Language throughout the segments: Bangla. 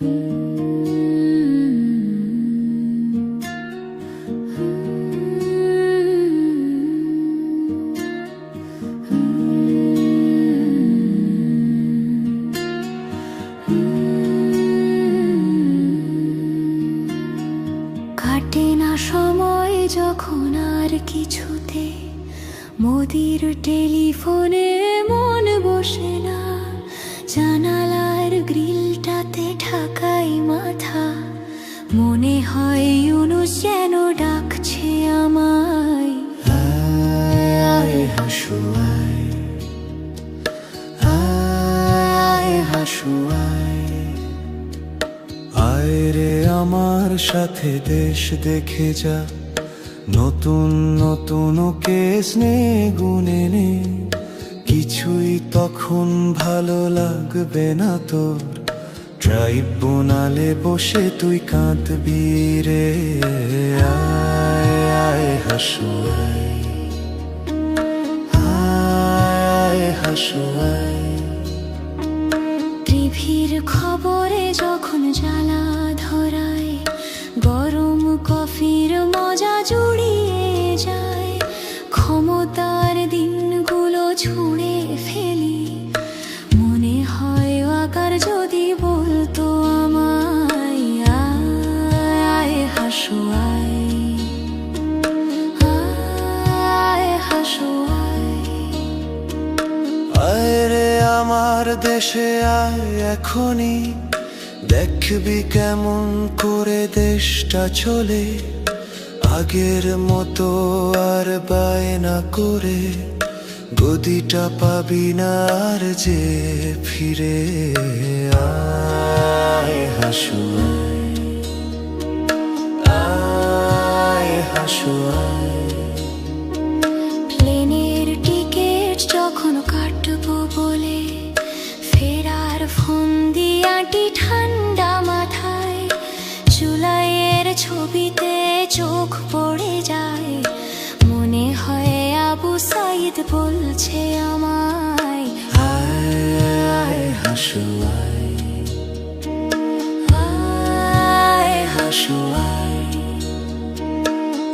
কাটে না সময় যখন আর কিছুতে। মোদির টেলিফোনে মন বসে না। জানালার গ্রিলটাতে ঠাকাই মাথা। মনে হয় ইউনুস যেন ডাকছে আমায়। আয়, হাসু, আয়। আয় রে আমার সাথে দেশ দেখে যা। নতুন নতুন কেস নে গুনে নে। কিছুই তখন ভালো লাগবে না তোর। ট্রাইব্যুনালে বসে তুই কাঁদবি রে আয় আয় হাসু আয় আয় হাসু ত্রিভীর খবরে দেশে আয় এখনই। দেখবি কেমন করে দেশটা চলে। আগের মতো আর বায়না করে। গদিটা পাবি না আর যে ফিরে আয় হাসু। আয় হাসু, আয়। বলছে আমায় আয় হাসু আয়। আয় হাসু আয়।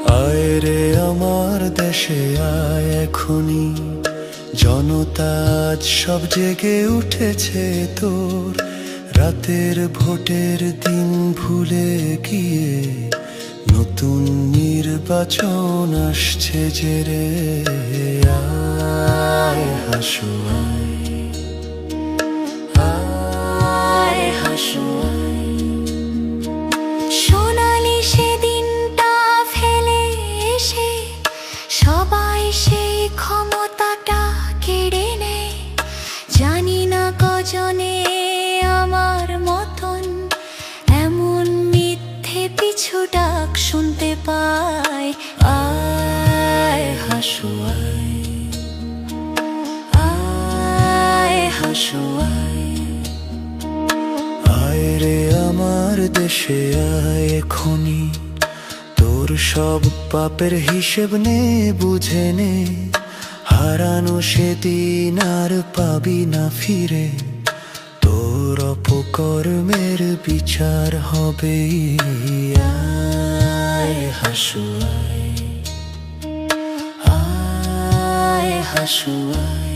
আয় রে আমার দেশে আয় এখনই। জনতা আজ সব জেগে উঠেছে তোর। রাতের ভোটের দিন ভুলে গিয়ে নতুন নির্বাচন আসছে যে রে, আয় হাসু সোনালি সেদিনটা ফেলে সবাই ক্ষমতাটা কেড়ে নেয়। জানি না কজনে পিছু ডাক শুনতে পায়। আয় হাসু আয়। হাসু, আয়। রে আমার দেশে আয় এখনি তোর সব পাপের হিসেব নে, বুঝে নে। হারানো সেদিন আর পাবি না ফিরে। তোর অপকর্মের বিচার হবে। আয় হাসু আয়। আয় হাসু আয়।